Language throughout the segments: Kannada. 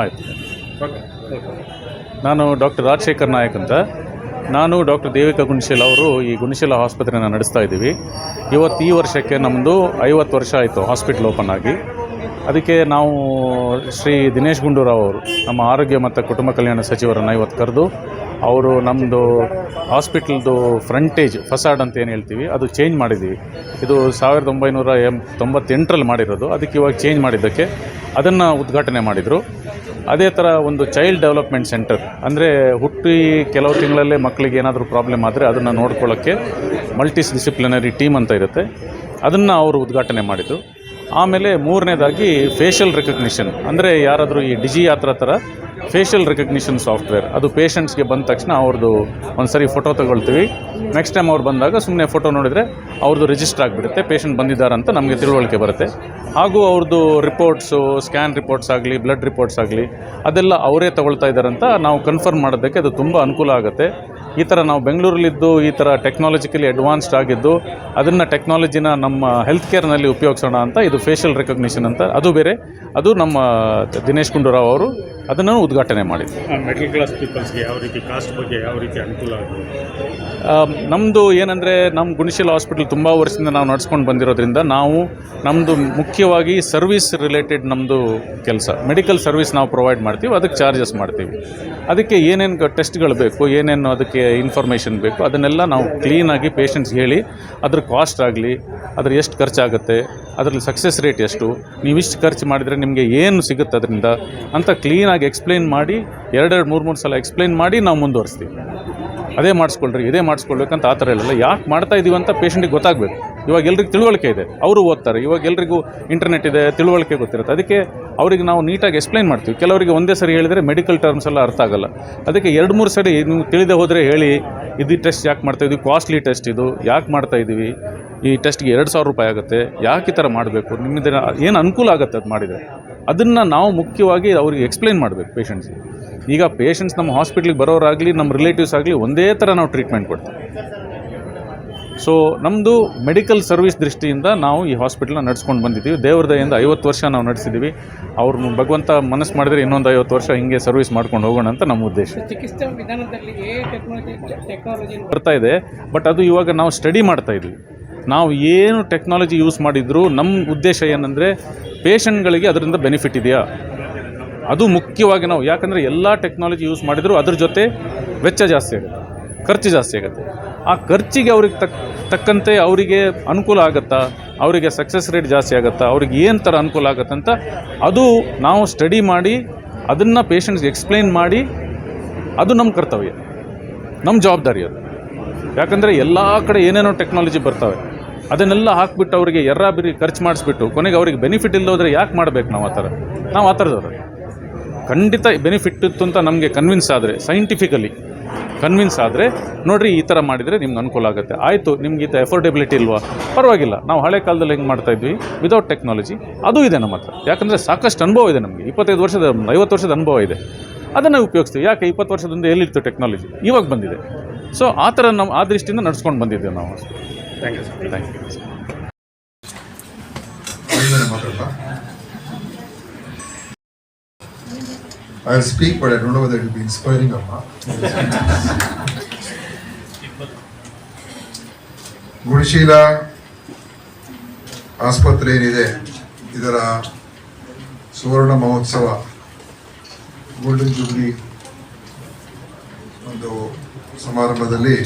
ಆಯ್ತು. ನಾನು ಡಾಕ್ಟರ್ ರಾಜಶೇಖರ್ ನಾಯಕ್ ಅಂತ. ನಾನು ಡಾಕ್ಟರ್ ದೇವಿಕಾ ಗುಣಶೀಲ ಅವರು ಈ ಗುಣಶೀಲ ಆಸ್ಪತ್ರೆನ ನಡೆಸ್ತಾ ಇದ್ದೀವಿ. ಇವತ್ತು ಈ ವರ್ಷಕ್ಕೆ ನಮ್ಮದು ಐವತ್ತು ವರ್ಷ ಆಯಿತು ಹಾಸ್ಪಿಟ್ಲ್ ಓಪನ್ ಆಗಿ. ಅದಕ್ಕೆ ನಾವು ಶ್ರೀ ದಿನೇಶ್ ಗುಂಡೂರಾವ್ ಅವರು ನಮ್ಮ ಆರೋಗ್ಯ ಮತ್ತು ಕುಟುಂಬ ಕಲ್ಯಾಣ ಸಚಿವರನ್ನು ಇವತ್ತು ಕರೆದು ಅವರು ನಮ್ಮದು ಹಾಸ್ಪಿಟಲ್ದು ಫ್ರಂಟೇಜ್ ಫಸಾಡ್ ಅಂತ ಏನು ಹೇಳ್ತೀವಿ, ಅದು ಚೇಂಜ್ ಮಾಡಿದ್ದೀವಿ ಇದು ಸಾವಿರದ ಒಂಬೈನೂರ ಎಂ ತೊಂಬತ್ತೆಂಟರಲ್ಲಿ ಮಾಡಿರೋದು, ಅದಕ್ಕೆ ಇವಾಗ ಚೇಂಜ್ ಮಾಡಿದ್ದಕ್ಕೆ ಅದನ್ನು ಉದ್ಘಾಟನೆ ಮಾಡಿದರು. ಅದೇ ಥರ ಒಂದು ಚೈಲ್ಡ್ ಡೆವಲಪ್ಮೆಂಟ್ ಸೆಂಟರ್ ಅಂದರೆ ಹುಟ್ಟಿ ಕೆಲವು ತಿಂಗಳಲ್ಲೇ ಮಕ್ಕಳಿಗೆ ಏನಾದರೂ ಪ್ರಾಬ್ಲಮ್ ಆದರೆ ಅದನ್ನು ನೋಡ್ಕೊಳ್ಳೋಕ್ಕೆ ಮಲ್ಟಿಸ್ ಡಿಸಿಪ್ಲಿನರಿ ಟೀಮ್ ಅಂತ ಇರುತ್ತೆ. ಅದನ್ನು ಅವರು ಉದ್ಘಾಟನೆ ಮಾಡಿದರು. ಆಮೇಲೆ ಮೂರನೇದಾಗಿ ಫೇಶಿಯಲ್ ರೆಕಗ್ನಿಷನ್ ಅಂದರೆ ಯಾರಾದರೂ ಈ ಡಿಜಿ ಯಾತ್ರ ಥರ ಫೇಶಿಯಲ್ ರೆಕಗ್ನಿಷನ್ ಸಾಫ್ಟ್ವೇರ್ ಅದು ಪೇಷಂಟ್ಸ್ಗೆ ಬಂದ ತಕ್ಷಣ ಅವ್ರದ್ದು ಒಂದು ಸರಿ ಫೋಟೋ ತಗೊಳ್ತೀವಿ. ನೆಕ್ಸ್ಟ್ ಟೈಮ್ ಅವ್ರು ಬಂದಾಗ ಸುಮ್ಮನೆ ಫೋಟೋ ನೋಡಿದರೆ ಅವ್ರದ್ದು ರಿಜಿಸ್ಟರ್ ಆಗಿಬಿಡುತ್ತೆ ಪೇಷಂಟ್ ಬಂದಿದ್ದಾರೆ ಅಂತ ನಮಗೆ ತಿಳುವಳಿಕೆ ಬರುತ್ತೆ. ಹಾಗೂ ಅವ್ರದ್ದು ರಿಪೋರ್ಟ್ಸು ಸ್ಕ್ಯಾನ್ ರಿಪೋರ್ಟ್ಸ್ ಆಗಲಿ ಬ್ಲಡ್ ರಿಪೋರ್ಟ್ಸ್ ಆಗಲಿ, ಅದೆಲ್ಲ ಅವರೇ ತಗೊಳ್ತಾ ಇದ್ದಾರಂತ ನಾವು ಕನ್ಫರ್ಮ್ ಮಾಡೋದಕ್ಕೆ ಅದು ತುಂಬ ಅನುಕೂಲ ಆಗುತ್ತೆ. ಈ ಥರ ನಾವು ಬೆಂಗಳೂರಲ್ಲಿದ್ದು ಈ ಥರ ಟೆಕ್ನಾಲಜಿಕಲಿ ಅಡ್ವಾನ್ಸ್ಡ್ ಆಗಿದ್ದು ಅದನ್ನು ಟೆಕ್ನಾಲಜಿನ ನಮ್ಮ ಹೆಲ್ತ್ ಕೇರ್ನಲ್ಲಿ ಉಪಯೋಗಿಸೋಣ ಅಂತ ಇದು ಫೇಶಿಯಲ್ ರೆಕಗ್ನಿಷನ್ ಅಂತ. ಅದು ಬೇರೆ. ಅದು ನಮ್ಮ ದಿನೇಶ್ ಗುಂಡೂರಾವ್ ಅವರು ಅದನ್ನು ಉದ್ಘಾಟನೆ ಮಾಡಿದ್ರು. ಮಿಡಲ್ ಕ್ಲಾಸ್ ಪೀಪಲ್ಸ್ಗೆ ಯಾವ ರೀತಿ ಕಾಸ್ಟ್ ಬಗ್ಗೆ ಯಾವ ರೀತಿ ಅನುಕೂಲ ಆಗುತ್ತೆ ನಮ್ಮದು ಏನಂದರೆ ನಮ್ಮ ಗುಣಶೀಲ ಹಾಸ್ಪಿಟಲ್ ತುಂಬ ವರ್ಷದಿಂದ ನಾವು ನಡ್ಸ್ಕೊಂಡು ಬಂದಿರೋದ್ರಿಂದ ನಾವು ನಮ್ಮದು ಮುಖ್ಯವಾಗಿ ಸರ್ವಿಸ್ ರಿಲೇಟೆಡ್ ನಮ್ಮದು ಕೆಲಸ. ಮೆಡಿಕಲ್ ಸರ್ವಿಸ್ ನಾವು ಪ್ರೊವೈಡ್ ಮಾಡ್ತೀವಿ ಅದಕ್ಕೆ ಚಾರ್ಜಸ್ ಮಾಡ್ತೀವಿ. ಅದಕ್ಕೆ ಏನೇನು ಟೆಸ್ಟ್ಗಳು ಬೇಕು ಏನೇನು ಅದಕ್ಕೆ ಇನ್ಫಾರ್ಮೇಷನ್ ಬೇಕು, ಅದನ್ನೆಲ್ಲ ನಾವು ಕ್ಲೀನಾಗಿ ಪೇಷಂಟ್ಸ್ಗೆ ಹೇಳಿ, ಅದ್ರ ಕಾಸ್ಟ್ ಆಗಲಿ, ಅದ್ರ ಎಷ್ಟು ಖರ್ಚಾಗುತ್ತೆ, ಅದರಲ್ಲಿ ಸಕ್ಸಸ್ ರೇಟ್ ಎಷ್ಟು ನೀವಿಷ್ಟು ಖರ್ಚು ಮಾಡಿದರೆ ನಿಮಗೆ ಏನು ಸಿಗುತ್ತೆ ಅದರಿಂದ ಅಂತ ಕ್ಲೀನಾಗಿ ಎಕ್ಸ್ಪ್ಲೈನ್ ಮಾಡಿ, ಎರಡೆರಡು, ಮೂರು ಮೂರು ಸಲ ಎಕ್ಸ್ಪ್ಲೈನ್ ಮಾಡಿ ನಾವು ಮುಂದುವರಿಸ್ತೀವಿ. ಅದೇ ಮಾಡಿಸ್ಕೊಳ್ರಿ, ಇದೇ ಮಾಡಿಸ್ಕೊಳ್ಬೇಕಂತ ಆ ಥರ ಇಲ್ಲ ಯಾಕೆ ಮಾಡ್ತಾ ಇದ್ದೀವಿ ಅಂತ ಪೇಷಂಟಿಗೆ ಗೊತ್ತಾಗಬೇಕು. ಇವಾಗ ಎಲ್ರಿಗೂ ತಿಳುವಳಿಕೆ ಇದೆ. ಅವರು ಓದ್ತಾರೆ, ಇವಾಗ ಎಲ್ರಿಗೂ ಇಂಟರ್ನೆಟ್ ಇದೆ, ತಿಳುವಳಿಕೆ ಗೊತ್ತಿರುತ್ತೆ. ಅದಕ್ಕೆ ಅವರಿಗೆ ನಾವು ನೀಟಾಗಿ ಎಕ್ಸ್ಪ್ಲೈನ್ ಮಾಡ್ತೀವಿ. ಕೆಲವರಿಗೆ ಒಂದೇ ಸರಿ ಹೇಳಿದರೆ ಮೆಡಿಕಲ್ ಟರ್ಮ್ಸ್ ಎಲ್ಲ ಅರ್ಥ ಆಗಲ್ಲ. ಅದಕ್ಕೆ ಎರಡು, ಮೂರು ಸರಿ ನೀವು ತಿಳಿದೇ ಹೋದರೆ ಹೇಳಿ, ಇದು ಟೆಸ್ಟ್ ಯಾಕೆ ಮಾಡ್ತಾ ಇದ್ದೀವಿ ಕಾಸ್ಟ್ಲಿ ಟೆಸ್ಟ್ ಇದು, ಯಾಕೆ ಮಾಡ್ತಾ ಇದ್ದೀವಿ ಈ ಟೆಸ್ಟ್ಗೆ ಎರಡು ಸಾವಿರ ರೂಪಾಯಿ ಆಗುತ್ತೆ, ಯಾಕೆ ಈ ಥರ ಮಾಡಬೇಕು ನಿಮ್ಮಿಂದ ಏನು ಅನುಕೂಲ ಆಗುತ್ತೆ ಅದು ಮಾಡಿದರೆ? ಅದನ್ನು ನಾವು ಮುಖ್ಯವಾಗಿ ಅವ್ರಿಗೆ ಎಕ್ಸ್ಪ್ಲೈನ್ ಮಾಡಬೇಕು ಪೇಷಂಟ್ಸ್ಗೆ ಈಗ ಪೇಷಂಟ್ಸ್ ನಮ್ಮ ಹಾಸ್ಪಿಟ್ಲಿಗೆ ಬರೋರಾಗಲಿ, ನಮ್ಮ ರಿಲೇಟಿವ್ಸ್ ಆಗಲಿ ಒಂದೇ ಥರ ನಾವು ಟ್ರೀಟ್ಮೆಂಟ್ ಕೊಡ್ತೀವಿ. ಸೊ ನಮ್ಮದು ಮೆಡಿಕಲ್ ಸರ್ವಿಸ್ ದೃಷ್ಟಿಯಿಂದ ನಾವು ಈ ಹಾಸ್ಪಿಟ್ಲನ್ನ ನಡೆಸ್ಕೊಂಡು ಬಂದಿದ್ದೀವಿ. ದೇವ್ರ ದಯಿಂದ ಐವತ್ತು ವರ್ಷ ನಾವು ನಡೆಸಿದ್ದೀವಿ. ಅವ್ರನ್ನ ಭಗವಂತ ಮನಸ್ಸು ಮಾಡಿದ್ರೆ ಇನ್ನೊಂದು ಐವತ್ತು ವರ್ಷ ಹಿಂಗೆ ಸರ್ವಿಸ್ ಮಾಡ್ಕೊಂಡು ಹೋಗೋಣ ಅಂತ ನಮ್ಮ ಉದ್ದೇಶ. ಚಿಕಿತ್ಸಾ ವಿಧಾನದಲ್ಲಿ ಎ ಟೆಕ್ನಾಲಜಿ ಟೆಕ್ನಾಲಜಿ ಬರ್ತಾ ಇದೆ. ಬಟ್ ಅದು ಇವಾಗ ನಾವು ಸ್ಟಡಿ ಮಾಡ್ತಾ ಇದ್ವಿ. ನಾವು ಏನು ಟೆಕ್ನಾಲಜಿ ಯೂಸ್ ಮಾಡಿದರೂ ನಮ್ಮ ಉದ್ದೇಶ ಏನಂದರೆ ಪೇಷಂಟ್ಗಳಿಗೆ ಅದರಿಂದ ಬೆನಿಫಿಟ್ ಇದೆಯಾ? ಅದು ಮುಖ್ಯವಾಗಿ ನಾವು ಯಾಕಂದರೆ ಎಲ್ಲ ಟೆಕ್ನಾಲಜಿ ಯೂಸ್ ಮಾಡಿದರೂ ಅದ್ರ ಜೊತೆ ವೆಚ್ಚ ಜಾಸ್ತಿ ಆಗುತ್ತೆ. ಖರ್ಚು ಜಾಸ್ತಿ ಆಗುತ್ತೆ. ಆ ಖರ್ಚಿಗೆ ಅವ್ರಿಗೆ ತಕ್, ತಕ್ಕಂತೆ ಅವರಿಗೆ ಅನುಕೂಲ ಆಗುತ್ತಾ? ಅವರಿಗೆ ಸಕ್ಸಸ್ ರೇಟ್ ಜಾಸ್ತಿ ಆಗುತ್ತಾ? ಅವ್ರಿಗೆ ಏನು ಥರ ಅನುಕೂಲ ಆಗುತ್ತಂತ ಅದು ನಾವು ಸ್ಟಡಿ ಮಾಡಿ, ಅದನ್ನು ಪೇಷಂಟ್ಸ್ಗೆ ಎಕ್ಸ್ಪ್ಲೈನ್ ಮಾಡಿ, ಅದು ನಮ್ಮ ಕರ್ತವ್ಯ. ನಮ್ಮ ಜವಾಬ್ದಾರಿ ಅದು. ಯಾಕಂದರೆ ಎಲ್ಲ ಕಡೆ ಏನೇನೋ ಟೆಕ್ನಾಲಜಿ ಬರ್ತವೆ, ಅದನ್ನೆಲ್ಲ ಹಾಕ್ಬಿಟ್ಟು ಅವರಿಗೆ ಎರ್ರ ಬಿರಿ ಖರ್ಚು ಮಾಡಿಸ್ಬಿಟ್ಟು, ಕೊನೆಗೆ ಅವ್ರಿಗೆ ಬೆನಿಫಿಟ್ ಇಲ್ಲೋದ್ರೆ ಯಾಕೆ ಮಾಡಬೇಕು ನಾವು ಆ ಥರ? ನಾವು ಆ ಥರದವ್ರು. ಖಂಡಿತ ಬೆನಿಫಿಟ್ ಇತ್ತು ಅಂತ ನಮಗೆ ಕನ್ವಿನ್ಸ್ ಆದರೆ ಸೈಂಟಿಫಿಕಲಿ ಕನ್ವಿನ್ಸ್ ಆದರೆ ನೋಡಿರಿ ಈ ಥರ ಮಾಡಿದರೆ ನಿಮ್ಗೆ ಅನುಕೂಲ ಆಗುತ್ತೆ. ಆಯಿತು ನಿಮ್ಗೆ ಇದು ಎಫೋರ್ಡೆಬಿಲಿಟಿ ಇಲ್ವಾ? ಪರವಾಗಿಲ್ಲ. ನಾವು ಹಳೆ ಕಾಲದಲ್ಲಿ ಹೆಂಗೆ ಮಾಡ್ತಾ ಇದ್ವಿ? ವಿದೌಟ್ ಟೆಕ್ನಾಲಜಿ ಅದು ಇದೆ ನಮ್ಮ ಹತ್ರ. ಯಾಕಂದರೆ ಸಾಕಷ್ಟು ಅನುಭವ ಇದೆ ನಮಗೆ. ಇಪ್ಪತ್ತೈದು ವರ್ಷದ ಐವತ್ತು ವರ್ಷದ ಅನುಭವ ಇದೆ. ಅದನ್ನು ಉಪಯೋಗಿಸ್ತೀವಿ. ಯಾಕೆ ಇಪ್ಪತ್ತು ವರ್ಷದಿಂದ ಎಲ್ಲಿತ್ತು ಟೆಕ್ನಾಲಜಿ ಇವಾಗ ಬಂದಿದೆ. ಸೊ ಆ ಥರ ನಮ್ಮ ಆ ದೃಷ್ಟಿಯಿಂದ ನಡ್ಸ್ಕೊಂಡು ಬಂದಿದ್ದೇವೆ ನಾವು. Thank you sir thank you I'll speak, but I don't know whether it will be inspiring or not. Gunasheela ಆಸ್ಪತ್ರೆ ಏನಿದೆ ಇದರ ಸುವರ್ಣ ಮಹೋತ್ಸವ ಗೋಲ್ಡನ್ ಜೂಬ್ಲಿ ಒಂದು ಸಮಾರಂಭದಲ್ಲಿ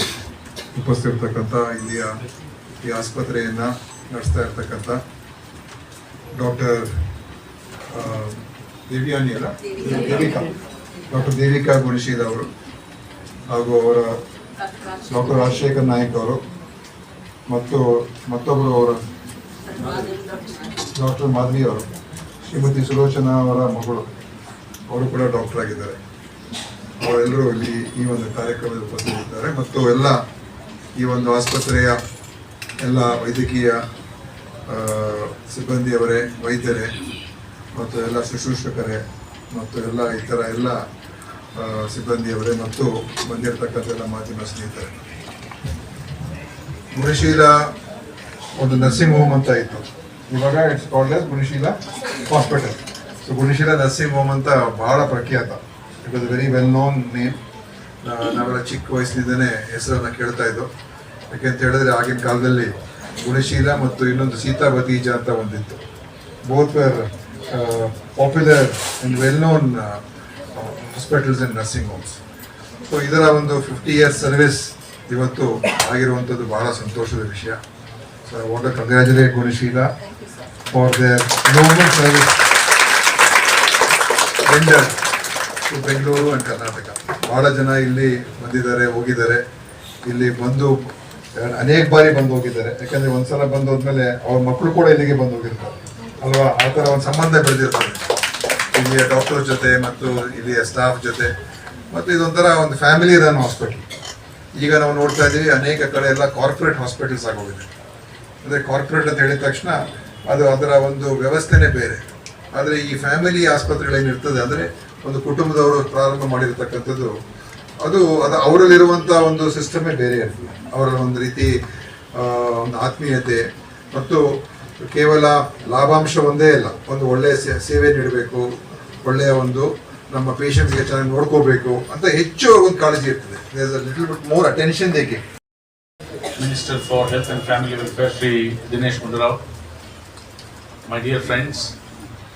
ಉಪಸ್ಥಿತಿರ್ತಕ್ಕಂಥ ಇಲ್ಲಿಯ ಈ ಆಸ್ಪತ್ರೆಯನ್ನು ನಡೆಸ್ತಾ ಇರ್ತಕ್ಕಂಥ ಡಾಕ್ಟರ್ ದೇವಿಯಾನಿ ಅಲ್ಲ ದೇವಿಕಾ. ಡಾಕ್ಟರ್ ದೇವಿಕಾ ಗುಣಶೀಲ ಅವರು ಹಾಗೂ ಅವರ ಡಾಕ್ಟರ್ ರಾಜಶೇಖರ್ ನಾಯಕ್ ಅವರು ಮತ್ತು ಮತ್ತೊಬ್ಬರು ಅವರ ಡಾಕ್ಟರ್ ಮಾಧವಿ ಅವರು, ಶ್ರೀಮತಿ ಸುಲೋಚನಾ ಅವರ ಮಗಳು, ಅವರು ಕೂಡ ಡಾಕ್ಟರ್ ಆಗಿದ್ದಾರೆ. ಅವರೆಲ್ಲರೂ ಇಲ್ಲಿ ಈ ಒಂದು ಕಾರ್ಯಕ್ರಮದಲ್ಲಿ ಉಪಸ್ಥಿತಿದ್ದಾರೆ. ಮತ್ತು ಎಲ್ಲ ಈ ಒಂದು ಆಸ್ಪತ್ರೆಯ ಎಲ್ಲ ವೈದ್ಯಕೀಯ ಸಿಬ್ಬಂದಿಯವರೇ, ವೈದ್ಯರೇ ಮತ್ತು ಎಲ್ಲ ಶುಶ್ರೂಷಕರೇ ಮತ್ತು ಎಲ್ಲ ಇತರ ಎಲ್ಲ ಆ, ಸಿಬ್ಬಂದಿಯವರೇ ಮತ್ತು ಬಂದಿರತಕ್ಕಂಥ ಎಲ್ಲ ಮಾಧ್ಯಮ ಸ್ನೇಹಿತರೆ. ಗುಣಶೀಲ ಒಂದು ನರ್ಸಿಂಗ್ ಹೋಮ್ ಅಂತ ಇತ್ತು. ಇವಾಗ it's called as Gunasheela hospital so Gunasheela nursing home ಅಂತ ಬಹಳ ಪ್ರಖ್ಯಾತ. It was very well known name ನಾವೆಲ್ಲ ಚಿಕ್ಕ ವಯಸ್ಸಿನಿಂದನೇ ಹೆಸರನ್ನು ಕೇಳ್ತಾ ಇದ್ದೋ. ಯಾಕೆಂತ ಹೇಳಿದ್ರೆ ಆಗಿನ ಕಾಲದಲ್ಲಿ ಗುಣಶೀಲ ಮತ್ತು ಇನ್ನೊಂದು ಸೀತಾ ಭತೀಜ ಅಂತ ಒಂದಿತ್ತು. Both were popular and well known hospitals and nursing homes so ಇದರ ಒಂದು ಫಿಫ್ಟಿ ಇಯರ್ಸ್ ಸರ್ವಿಸ್ ಇವತ್ತು ಆಗಿರುವಂಥದ್ದು ಬಹಳ ಸಂತೋಷದ ವಿಷಯ. So I want congratulate Gunasheela for their noble service rendered to Bengaluru and Karnataka ಭಾಳ ಜನ ಇಲ್ಲಿ ಬಂದಿದ್ದಾರೆ, ಹೋಗಿದ್ದಾರೆ. ಇಲ್ಲಿ ಬಂದು ಅನೇಕ ಬಾರಿ ಬಂದು ಹೋಗಿದ್ದಾರೆ. ಯಾಕಂದ್ರೆ ಒಂದ್ಸಲ ಬಂದು ಹೋದ್ಮೇಲೆ ಅವ್ರ ಮಕ್ಕಳು ಕೂಡ ಇಲ್ಲಿಗೆ ಬಂದು ಹೋಗಿರ್ತಾರೆ. ಅಲ್ವಾ ಆ ಥರ ಒಂದು ಸಂಬಂಧ ಬೆಳೆದಿರ್ತದೆ. ಇಲ್ಲಿಯ ಡಾಕ್ಟರ್ ಜೊತೆ ಮತ್ತು ಇಲ್ಲಿಯ ಸ್ಟಾಫ್ ಜೊತೆ. ಮತ್ತು ಇದೊಂಥರ ಒಂದು ಫ್ಯಾಮಿಲಿ ರನ್ ಹಾಸ್ಪಿಟಲ್ ಈಗ ನಾವು ನೋಡ್ತಾ ಇದ್ದೀವಿ ಅನೇಕ ಕಡೆ ಎಲ್ಲ ಕಾರ್ಪೊರೇಟ್ ಹಾಸ್ಪಿಟಲ್ಸ್ ಆಗೋಗಿದೆ. ಅಂದರೆ ಕಾರ್ಪೊರೇಟ್ ಅಂತ ಹೇಳಿದ ತಕ್ಷಣ ಅದು ಅದರ ಒಂದು ವ್ಯವಸ್ಥೆನೇ ಬೇರೆ. ಆದರೆ ಈ ಫ್ಯಾಮಿಲಿ ಆಸ್ಪತ್ರೆಗಳೇನಿರ್ತದೆ ಅಂದರೆ ಒಂದು ಕುಟುಂಬದವರು ಪ್ರಾರಂಭ ಮಾಡಿರ್ತಕ್ಕಂಥದ್ದು, ಅದು ಅದು ಅವರಲ್ಲಿರುವಂಥ ಒಂದು ಸಿಸ್ಟಮೇ ಬೇರೆ ಇರ್ತದೆ. ಅವರ ಒಂದು ರೀತಿ ಒಂದು ಆತ್ಮೀಯತೆ ಮತ್ತು ಕೇವಲ ಲಾಭಾಂಶ ಒಂದೇ ಇಲ್ಲ ಒಂದು ಒಳ್ಳೆಯ ಸೇವೆ ನೀಡಬೇಕು ಒಳ್ಳೆಯ ಒಂದು ನಮ್ಮ ಪೇಷಂಟ್ಸ್ಗೆ ಚೆನ್ನಾಗಿ ನೋಡ್ಕೋಬೇಕು ಅಂತ ಹೆಚ್ಚು ಒಂದು ಕಾಳಜಿ ಇರ್ತದೆ little bit more attention ದೇಕೆ minister for health Health family Family Welfare, Shri Dinesh my dear friends,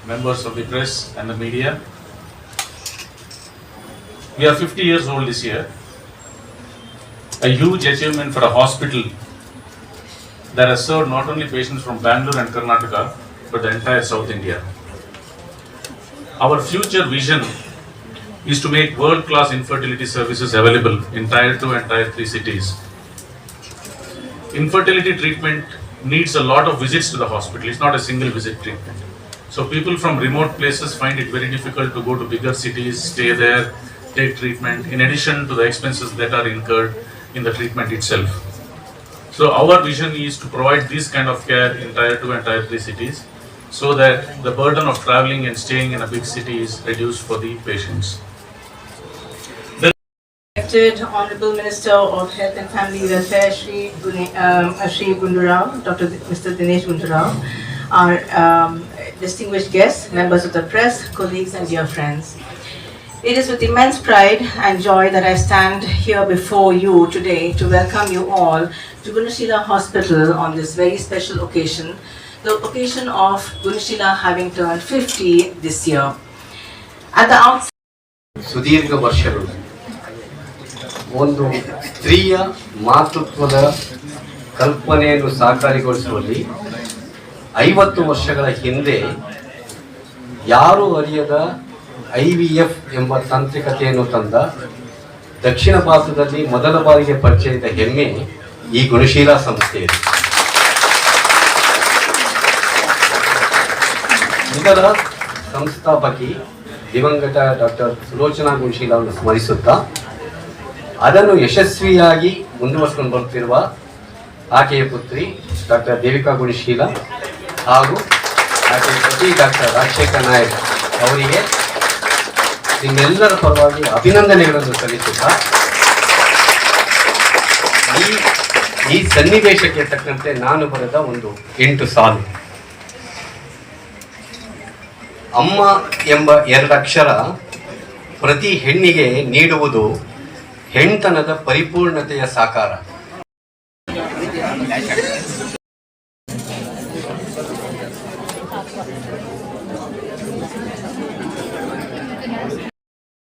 members of the press and the media. We are 50 years old this year. A huge achievement for a hospital that has served not only patients from Bangalore and Karnataka, but the entire South India. Our future vision is to make world-class infertility services available in Tier 2 and Tier 3 cities infertility treatment needs a lot of visits to the hospital. It's not a single visit treatment. So people from remote places find it very difficult to go to bigger cities, stay there, take treatment, in addition to the expenses that are incurred in the treatment itself. So our vision is to provide this kind of care in tier 2 and tier 3 cities so that the burden of traveling and staying in a big city is reduced for the patients. Elected Honorable Minister of Health and Family Welfare, Shri, Gune- um, uh, Gundurao, Dr. Mr. Dinesh Gundurao, our um, distinguished guests, members of the press, colleagues, and dear friends. It is with immense pride and joy that I stand here before you today to welcome you all to Gunashila Hospital on this very special occasion, the occasion of Gunashila having turned 50 this year. At the outset, ಸುದೀರ್ಘ ವರ್ಷಗಳು ಒಂದು ಸ್ತ್ರೀಯ ಮಾತೃತ್ವದ ಕಲ್ಪನೆಯನ್ನು ಸಾಕಾರಗೊಳಿಸುವಲ್ಲಿ ಐವತ್ತು ವರ್ಷಗಳ ಹಿಂದೆ ಯಾರು ಅರಿಯದ ಐ ವಿ ಎಫ್ ಎಂಬ ತಾಂತ್ರಿಕತೆಯನ್ನು ತಂದ ದಕ್ಷಿಣ ಭಾರತದಲ್ಲಿ ಮೊದಲ ಬಾರಿಗೆ ಪರಿಚಯದ ಹೆಮ್ಮೆ ಈ ಗುಣಶೀಲ ಸಂಸ್ಥೆಯಿದೆ ಇದರ ಸಂಸ್ಥಾಪಕಿ ದಿವಂಗತ ಡಾಕ್ಟರ್ ಸುಲೋಚನಾ ಗುಣಶೀಲ ಅವರನ್ನು ಸ್ಮರಿಸುತ್ತಾ ಅದನ್ನು ಯಶಸ್ವಿಯಾಗಿ ಮುಂದುವರಿಸಿಕೊಂಡು ಬರುತ್ತಿರುವ ಆಕೆಯ ಪುತ್ರಿ ಡಾಕ್ಟರ್ ದೇವಿಕಾ ಗುಣಶೀಲ ಹಾಗೂ ಆಕೆಯ ಪತಿ ಡಾಕ್ಟರ್ ರಾಜಶೇಖರ್ ನಾಯಕ್ ಅವರಿಗೆ ನಿಮ್ಮೆಲ್ಲರ ಪರವಾಗಿ ಅಭಿನಂದನೆಗಳನ್ನು ಸಲ್ಲಿಸುತ್ತಾ, ಈ ಈ ಸನ್ನಿವೇಶಕ್ಕೆ ತಕ್ಕಂತೆ ನಾನು ಬರೆದ ಒಂದು ಎಂಟು ಸಾಲು. ಅಮ್ಮ ಎಂಬ ಎರಡಕ್ಷರ ಪ್ರತಿ ಹೆಣ್ಣಿಗೆ ನೀಡುವುದು ಹೆಣ್ತನದ ಪರಿಪೂರ್ಣತೆಯ ಸಾಕಾರ.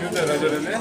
Şöyle radyolene.